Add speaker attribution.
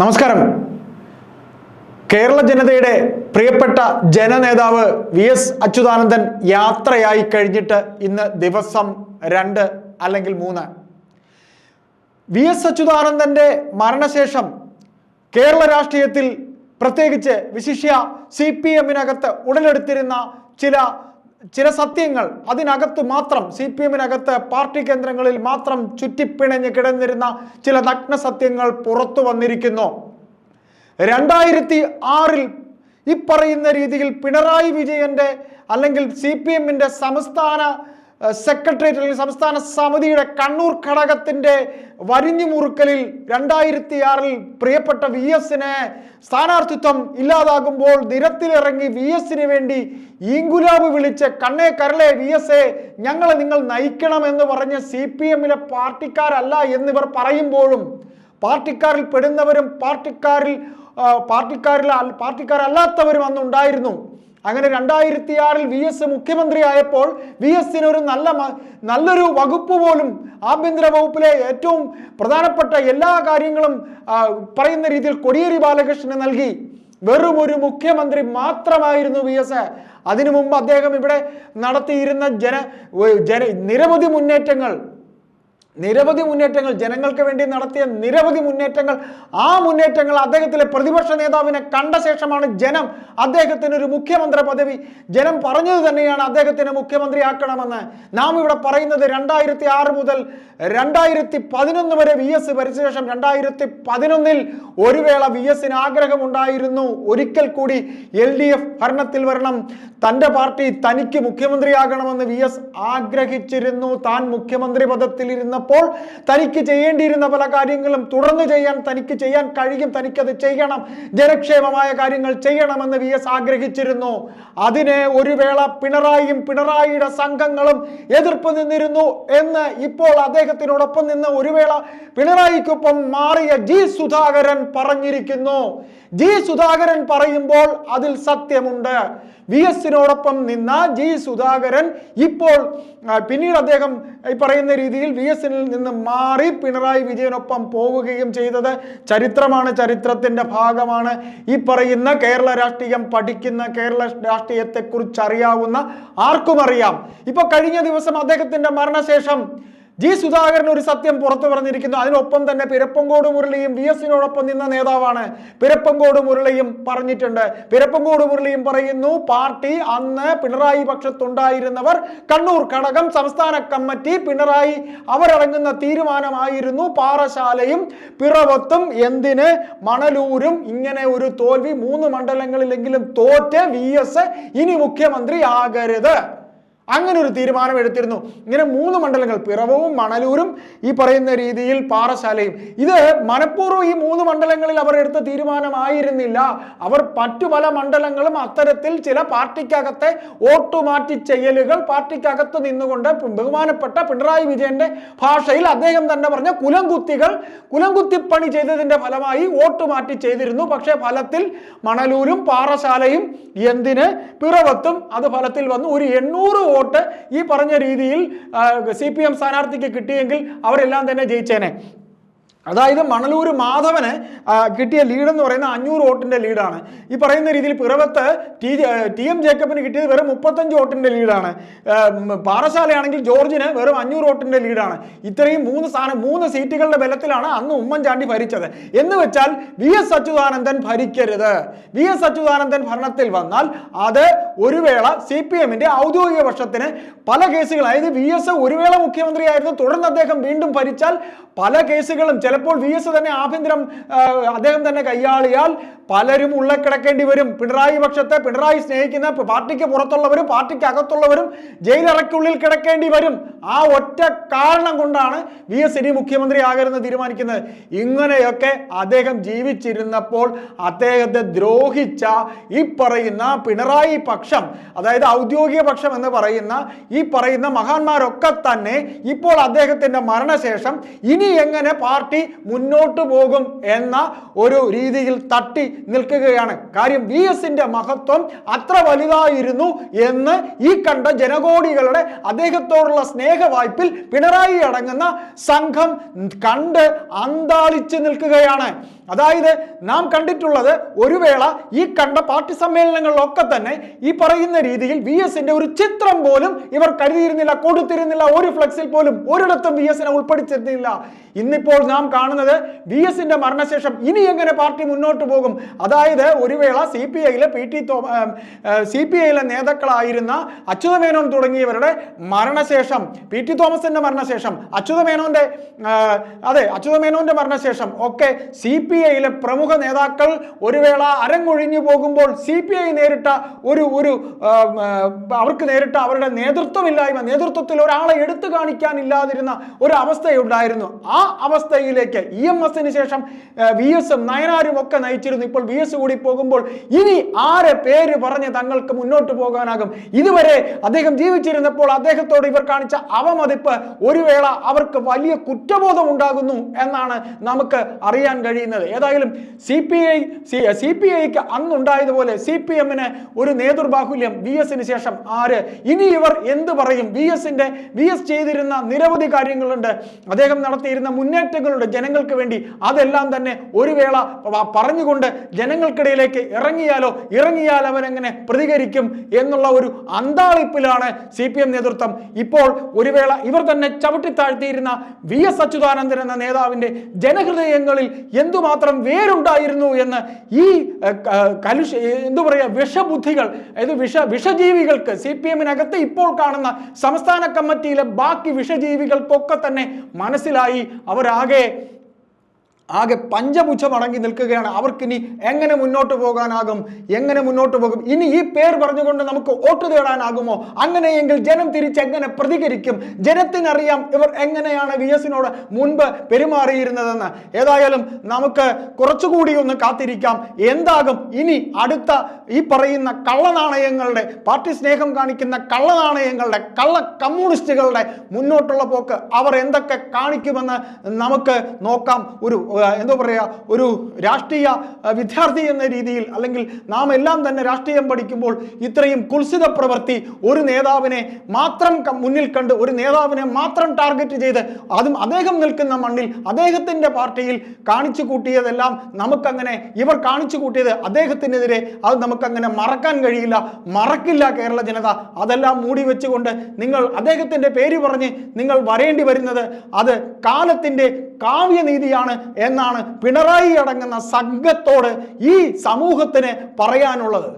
Speaker 1: നമസ്കാരം. കേരള ജനതയുടെ പ്രിയപ്പെട്ട ജനനേതാവ് വി എസ് അച്യുതാനന്ദൻ യാത്രയായി കഴിഞ്ഞിട്ട് ഇന്ന് ദിവസം രണ്ട് അല്ലെങ്കിൽ മൂന്ന്. വി എസ് അച്യുതാനന്ദന്റെ മരണശേഷം കേരള രാഷ്ട്രീയത്തിൽ പ്രത്യേകിച്ച് വിശിഷ്യ സി പി എമ്മിനകത്ത് ഉടലെടുത്തിരുന്ന ചില ചില സത്യങ്ങൾ അതിനകത്ത് മാത്രം സി പി എമ്മിനകത്ത് പാർട്ടി കേന്ദ്രങ്ങളിൽ മാത്രം ചുറ്റിപ്പിണഞ്ഞ് കിടന്നിരുന്ന ചില നഗ്ന സത്യങ്ങൾ പുറത്തു വന്നിരിക്കുന്നു. രണ്ടായിരത്തി ആറിൽ ഇപ്പറയുന്ന പറയുന്ന രീതിയിൽ പിണറായി വിജയന്റെ അല്ലെങ്കിൽ സി പി എമ്മിന്റെ സംസ്ഥാന സെക്രട്ടേറിയറ്റ് അല്ലെങ്കിൽ സംസ്ഥാന സമിതിയുടെ കണ്ണൂർ ഘടകത്തിന്റെ വരിഞ്ഞു മുറുക്കലിൽ രണ്ടായിരത്തി ആറിൽ പ്രിയപ്പെട്ട വി എസിന് സ്ഥാനാർത്ഥിത്വം ഇല്ലാതാകുമ്പോൾ നിരത്തിലിറങ്ങി വി എസിന് വേണ്ടി ഈങ്കുലാബ് വിളിച്ച് കണ്ണേ കരളെ വി എസ് എ ഞങ്ങളെ നിങ്ങൾ നയിക്കണമെന്ന് പറഞ്ഞ് സി പി എമ്മിലെ പാർട്ടിക്കാരല്ല എന്നിവർ പറയുമ്പോഴും പാർട്ടിക്കാരിൽ പെടുന്നവരും പാർട്ടിക്കാരിൽ പാർട്ടിക്കാരിൽ പാർട്ടിക്കാരല്ലാത്തവരും അന്ന് ഉണ്ടായിരുന്നു അങ്ങനെ രണ്ടായിരത്തി ആറിൽ വി എസ് മുഖ്യമന്ത്രിയായപ്പോൾ വി എസിന് ഒരു നല്ല നല്ലൊരു വകുപ്പ് പോലും ആഭ്യന്തര വകുപ്പിലെ ഏറ്റവും പ്രധാനപ്പെട്ട എല്ലാ കാര്യങ്ങളും പറയുന്ന രീതിയിൽ കൊടിയേരി ബാലകൃഷ്ണന് നൽകി. വെറും ഒരു മുഖ്യമന്ത്രി മാത്രമായിരുന്നു വി എസ്. അതിനു മുമ്പ് അദ്ദേഹം ഇവിടെ നടത്തിയിരുന്ന ജന ജന നിരവധി മുന്നേറ്റങ്ങൾ. നിരവധി മുന്നേറ്റങ്ങൾ ജനങ്ങൾക്ക് വേണ്ടി നടത്തിയ നിരവധി മുന്നേറ്റങ്ങൾ. ആ മുന്നേറ്റങ്ങൾ അദ്ദേഹത്തിലെ പ്രതിപക്ഷ നേതാവിനെ കണ്ട ശേഷമാണ് ജനം അദ്ദേഹത്തിന് ഒരു മുഖ്യമന്ത്രി പദവി. ജനം പറഞ്ഞത് തന്നെയാണ് അദ്ദേഹത്തിന് മുഖ്യമന്ത്രിയാക്കണമെന്ന്. നാം ഇവിടെ പറയുന്നത് രണ്ടായിരത്തി ആറ് മുതൽ രണ്ടായിരത്തി പതിനൊന്ന് വരെ വി എസ് ഭരിച്ച ശേഷം രണ്ടായിരത്തി പതിനൊന്നിൽ ഒരു വേള വി എസിന് ആഗ്രഹമുണ്ടായിരുന്നു. ഒരിക്കൽ കൂടി എൽ ഡി എഫ് ഭരണത്തിൽ വരണം. തന്റെ പാർട്ടി തനിക്ക് മുഖ്യമന്ത്രിയാകണമെന്ന് വി എസ് ആഗ്രഹിച്ചിരുന്നു. താൻ മുഖ്യമന്ത്രി പദത്തിൽ ഇരുന്നപ്പോൾ തനിക്ക് ചെയ്യേണ്ടിയിരുന്ന പല കാര്യങ്ങളും തുടർന്ന് ചെയ്യാൻ തനിക്ക് ചെയ്യാൻ കഴിയും തനിക്കത് ചെയ്യണം ജനക്ഷേമമായ കാര്യങ്ങൾ ചെയ്യണമെന്ന് വി എസ് ആഗ്രഹിച്ചിരുന്നു. അതിനെ ഒരു വേള പിണറായിയും പിണറായിയുടെ സംഘങ്ങളും എതിർപ്പ് നിന്നിരുന്നു എന്ന് ഇപ്പോൾ അദ്ദേഹത്തിനോടൊപ്പം നിന്ന് ഒരു വേള പിണറായിക്കൊപ്പം മാറിയ ജി സുധാകരൻ പറഞ്ഞിരിക്കുന്നു. ജി സുധാകരൻ പറയുമ്പോൾ അതിൽ സത്യമുണ്ട്. വി എസിനോടൊപ്പം നിന്ന ജി സുധാകരൻ ഇപ്പോൾ പിന്നീട് അദ്ദേഹം ഈ പറയുന്ന രീതിയിൽ വി എസിനിൽ നിന്ന് മാറി പിണറായി വിജയനൊപ്പം പോവുകയും ചെയ്തത് ചരിത്രമാണ് ചരിത്രത്തിന്റെ ഭാഗമാണ്. ഈ പറയുന്ന കേരള രാഷ്ട്രീയം പഠിക്കുന്ന കേരള രാഷ്ട്രീയത്തെക്കുറിച്ച് അറിയാവുന്ന ആർക്കും അറിയാം. ഇപ്പോൾ കഴിഞ്ഞ ദിവസം അദ്ദേഹത്തിന്റെ മരണശേഷം ജി സുധാകരൻ ഒരു സത്യം പുറത്തു പറഞ്ഞിരിക്കുന്നു. അതിനൊപ്പം തന്നെ പിരപ്പങ്കോട് മുരളിയും വി എസിനോടൊപ്പം നിന്ന നേതാവാണ് പിരപ്പങ്കോട് മുരളിയും പറഞ്ഞിട്ടുണ്ട്. പിരപ്പങ്കോട് മുരളിയും പറയുന്നു പാർട്ടി അന്ന് പിണറായി പക്ഷത്തുണ്ടായിരുന്നവർ കണ്ണൂർ ഘടകം സംസ്ഥാന കമ്മിറ്റി പിണറായി അവരടങ്ങുന്ന തീരുമാനമായിരുന്നു. പാറശാലയും പിറവത്തും എന്തിന് മണലൂരും ഇങ്ങനെ ഒരു തോൽവി മൂന്ന് മണ്ഡലങ്ങളിലെങ്കിലും തോറ്റ് വി ഇനി മുഖ്യമന്ത്രി ആകരുത്. അങ്ങനെ ഒരു തീരുമാനം എടുത്തിരുന്നു. ഇങ്ങനെ മൂന്ന് മണ്ഡലങ്ങൾ പിറവവും മണലൂരും ഈ പറയുന്ന രീതിയിൽ പാറശാലയും. ഇത് മനഃപൂർവം ഈ മൂന്ന് മണ്ഡലങ്ങളിൽ അവർ എടുത്ത തീരുമാനമായിരുന്നില്ല. അവർ മറ്റു പല മണ്ഡലങ്ങളും അത്തരത്തിൽ ചില പാർട്ടിക്കകത്തെ ഓട്ടുമാറ്റി ചെയ്യലുകൾ പാർട്ടിക്കകത്ത് നിന്നുകൊണ്ട് ബഹുമാനപ്പെട്ട പിണറായി വിജയന്റെ ഭാഷയിൽ അദ്ദേഹം തന്നെ പറഞ്ഞ കുലംകുത്തികൾ കുലംകുത്തിപ്പണി ചെയ്തതിന്റെ ഫലമായി വോട്ട് മാറ്റി ചെയ്തിരുന്നു. പക്ഷേ ഫലത്തിൽ മണലൂരും പാറശാലയും എന്തിന്? പിറവത്തും. അത് ഫലത്തിൽ വന്നു ഒരു എണ്ണൂറ് വോട്ട് ഈ പറഞ്ഞ രീതിയിൽ സി പി എം സ്ഥാനാർത്ഥിക്ക് കിട്ടിയെങ്കിൽ അവരെല്ലാം തന്നെ ജയിച്ചേനെ. അതായത് മണലൂർ മാധവന് കിട്ടിയ ലീഡ് എന്ന് പറയുന്ന അഞ്ഞൂറ് വോട്ടിന്റെ ലീഡാണ് ഈ പറയുന്ന രീതിയിൽ പിറവത്ത് ടി ടി എം ജേക്കബിന് കിട്ടിയത് വെറും മുപ്പത്തഞ്ച് വോട്ടിന്റെ ലീഡാണ് പാറശാലയാണെങ്കിൽ ജോർജിന് വെറും അഞ്ഞൂറ് വോട്ടിന്റെ ലീഡാണ് ഇത്രയും മൂന്ന് സ്ഥാനം മൂന്ന് സീറ്റുകളുടെ ബലത്തിലാണ് അന്ന് ഉമ്മൻചാണ്ടി ഭരിച്ചത്. എന്ന് വെച്ചാൽ വി എസ് അച്യുതാനന്ദൻ ഭരിക്കരുത്. വി എസ് അച്യുതാനന്ദൻ ഭരണത്തിൽ വന്നാൽ അത് ഒരു വേള സി പി എമ്മിന്റെ ഔദ്യോഗിക പക്ഷത്തിന് പല കേസുകൾ അതായത് വി എസ് ഒരു വേള മുഖ്യമന്ത്രിയായിരുന്നു തുടർന്ന് അദ്ദേഹം വീണ്ടും ഭരിച്ചാൽ പല കേസുകളും ചിലപ്പോൾ വി എസ് തന്നെ ആഭ്യന്തരം അദ്ദേഹം തന്നെ കൈയാളിയാൽ പലരും ഉള്ളക്കിടക്കേണ്ടി വരും. പിണറായി പക്ഷത്തെ പിണറായി സ്നേഹിക്കുന്ന പാർട്ടിക്ക് പുറത്തുള്ളവരും പാർട്ടിക്ക് അകത്തുള്ളവരും ജയിലിറക്കുള്ളിൽ കിടക്കേണ്ടി വരും. ആ ഒറ്റ കാരണം കൊണ്ടാണ് വി എസ് ഇനി മുഖ്യമന്ത്രി ആകരുന്ന് തീരുമാനിക്കുന്നത്. ഇങ്ങനെയൊക്കെ അദ്ദേഹം ജീവിച്ചിരുന്നപ്പോൾ അദ്ദേഹത്തെ ദ്രോഹിച്ച ഈ പറയുന്ന പിണറായി പക്ഷം അതായത് ഔദ്യോഗിക പക്ഷം എന്ന് പറയുന്ന ഈ പറയുന്ന മഹാന്മാരൊക്കെ തന്നെ ഇപ്പോൾ അദ്ദേഹത്തിന്റെ മരണശേഷം ഇനി എങ്ങനെ പാർട്ടി മുന്നോട്ട് പോകും എന്ന ഒരു രീതിയിൽ തട്ടി നിൽക്കുകയാണ്. കാര്യം വി എസിന്റെ മഹത്വം അത്ര വലുതായിരുന്നു എന്ന് ഈ കണ്ട ജനകോടികളുടെ അദ്ദേഹത്തോടുള്ള സ്നേഹവായ്പിൽ പിണറായി അടങ്ങുന്ന സംഘം കണ്ട് അന്താളിച്ച് നിൽക്കുകയാണ്. അതായത് നാം കണ്ടിട്ടുള്ളത് ഒരു വേള ഈ കണ്ട പാർട്ടി സമ്മേളനങ്ങളിലൊക്കെ തന്നെ ഈ പറയുന്ന രീതിയിൽ വി എസിന്റെ ഒരു ചിത്രം പോലും ഇവർ കരുതിയിരുന്നില്ല കൊടുത്തിരുന്നില്ല ഒരു ഫ്ലക്സിൽ പോലും ഒരിടത്തും വി എസിനെ ഉൾപ്പെടുത്തിയിരുന്നില്ല. ഇന്നിപ്പോൾ നാം കാണുന്നത് വി എസിന്റെ മരണശേഷം ഇനി എങ്ങനെ പാർട്ടി മുന്നോട്ട് പോകും? അതായത് ഒരു വേള സി പി ഐയിലെ പി ടി സി പി ഐയിലെ നേതാക്കളായിരുന്ന അച്യുതമേനോൻ തുടങ്ങിയവരുടെ മരണശേഷം പി ടി തോമസിന്റെ മരണശേഷം അച്യുതമേനോന്റെ അതെ അച്യുതമേനോന്റെ മരണശേഷം ഒക്കെ സി പി ഐയിലെ പ്രമുഖ നേതാക്കൾ ഒരു വേള അരങ്ങൊഴിഞ്ഞു പോകുമ്പോൾ സി പി ഐ നേരിട്ട ഒരു ഒരു അവർക്ക് നേരിട്ട അവരുടെ നേതൃത്വമില്ലായ്മ നേതൃത്വത്തിൽ ഒരാളെ എടുത്തു കാണിക്കാനില്ലാതിരുന്ന ഒരു അവസ്ഥയുണ്ടായിരുന്നു ആ അവസ്ഥയിലേക്ക് ഇ എം എസിന് ശേഷം വി എസും നയനാരും ഒക്കെ നയിച്ചിരുന്നു. ഇപ്പോൾ വി എസ് കൂടി പോകുമ്പോൾ ഇനി ആരെ പേര് പറഞ്ഞ് തങ്ങൾക്ക് മുന്നോട്ട് പോകാനാകും? ഇതുവരെ അദ്ദേഹം ജീവിച്ചിരുന്നപ്പോൾ അദ്ദേഹത്തോട് ഇവർ കാണിച്ച അവമതിപ്പ് ഒരു വേള അവർക്ക് വലിയ കുറ്റബോധം ഉണ്ടാകുന്നു എന്നാണ് നമുക്ക് അറിയാൻ കഴിയുന്നത്. ഏതായാലും C P I C P ഐക്ക് അന്നുണ്ടായതുപോലെ സി പി എമ്മിന് ഒരു നേതൃബാഹുല്യം വി എസിന് ശേഷം ആര്? ഇനി ഇവർ എന്ത് പറയും? വി എസിന്റെ വി എസ് ചെയ്തിരുന്ന നിരവധി കാര്യങ്ങളുണ്ട്. അദ്ദേഹം നടത്തിയിരുന്ന മുന്നേറ്റങ്ങളുണ്ട് ജനങ്ങൾക്ക് വേണ്ടി. അതെല്ലാം തന്നെ ഒരു വേള പറഞ്ഞുകൊണ്ട് ജനങ്ങൾക്കിടയിലേക്ക് ഇറങ്ങിയാലോ ഇറങ്ങിയാൽ അവനെങ്ങനെ പ്രതികരിക്കും എന്നുള്ള ഒരു അന്താളിപ്പിലാണ് സി പി എം നേതൃത്വം. ഇപ്പോൾ ഒരു വേള ഇവർ തന്നെ ചവിട്ടിത്താഴ്ത്തിയിരുന്ന വി എസ് അച്യുതാനന്ദൻ എന്ന നേതാവിന്റെ ജനഹൃദയങ്ങളിൽ എന്തുമാത്രം വേരുണ്ടായിരുന്നു എന്ന് ഈ കലുഷ എന്തു പറയുക വിഷബുദ്ധികൾ അതായത് വിഷ വിഷജീവികൾക്ക് സി പി എമ്മിനകത്ത് ഇപ്പോൾ കാണുന്ന സംസ്ഥാന കമ്മിറ്റിയിലെ ബാക്കി വിഷജീവികൾക്കൊക്കെ തന്നെ മനസ്സിലായി. അവരാകെ ആകെ പഞ്ചപുച്ഛം അടങ്ങി നിൽക്കുകയാണ്. അവർക്കിനി എങ്ങനെ മുന്നോട്ട് പോകാനാകും? എങ്ങനെ മുന്നോട്ട് പോകും? ഇനി ഈ പേർ പറഞ്ഞുകൊണ്ട് നമുക്ക് വോട്ട് തേടാനാകുമോ? അങ്ങനെയെങ്കിൽ ജനം തിരിച്ചെങ്ങനെ പ്രതികരിക്കും? ജനത്തിനറിയാം ഇവർ എങ്ങനെയാണ് വി എസിനോട് മുൻപ് പെരുമാറിയിരുന്നതെന്ന്. ഏതായാലും നമുക്ക് കുറച്ചുകൂടി ഒന്ന് കാത്തിരിക്കാം. എന്താകും ഇനി അടുത്ത ഈ പറയുന്ന കള്ളനാണയങ്ങളുടെ പാർട്ടി സ്നേഹം കാണിക്കുന്ന കള്ളനാണയങ്ങളുടെ കള്ള കമ്മ്യൂണിസ്റ്റുകളുടെ മുന്നോട്ടുള്ള പോക്ക് അവർ എന്തൊക്കെ കാണിക്കുമെന്ന് നമുക്ക് നോക്കാം. ഒരു എന്താ പറയുക ഒരു രാഷ്ട്രീയ വിദ്യാർത്ഥി എന്ന രീതിയിൽ അല്ലെങ്കിൽ നാം എല്ലാം തന്നെ രാഷ്ട്രീയം പഠിക്കുമ്പോൾ ഇത്രയും കുൽസിത പ്രവൃത്തി ഒരു നേതാവിനെ മാത്രം മുന്നിൽ കണ്ട് ഒരു നേതാവിനെ മാത്രം ടാർഗറ്റ് ചെയ്ത് അതും അദ്ദേഹം നിൽക്കുന്ന മണ്ണിൽ അദ്ദേഹത്തിന്റെ പാർട്ടിയിൽ കാണിച്ചു കൂട്ടിയതെല്ലാം നമുക്കങ്ങനെ ഇവർ കാണിച്ചു കൂട്ടിയത് അദ്ദേഹത്തിനെതിരെ അത് നമുക്കങ്ങനെ മറക്കാൻ കഴിയില്ല മറക്കില്ല കേരള ജനത. അതെല്ലാം മൂടി വെച്ചുകൊണ്ട് നിങ്ങൾ അദ്ദേഹത്തിന്റെ പേര് പറഞ്ഞ് നിങ്ങൾ വരേണ്ടി വരുന്നത് അത് കാലത്തിന്റെ കാവ്യനീതിയാണ് എന്നാണ് പിണറായി അടങ്ങുന്ന സംഘത്തോട് ഈ സമൂഹത്തിന് പറയാനുള്ളത്.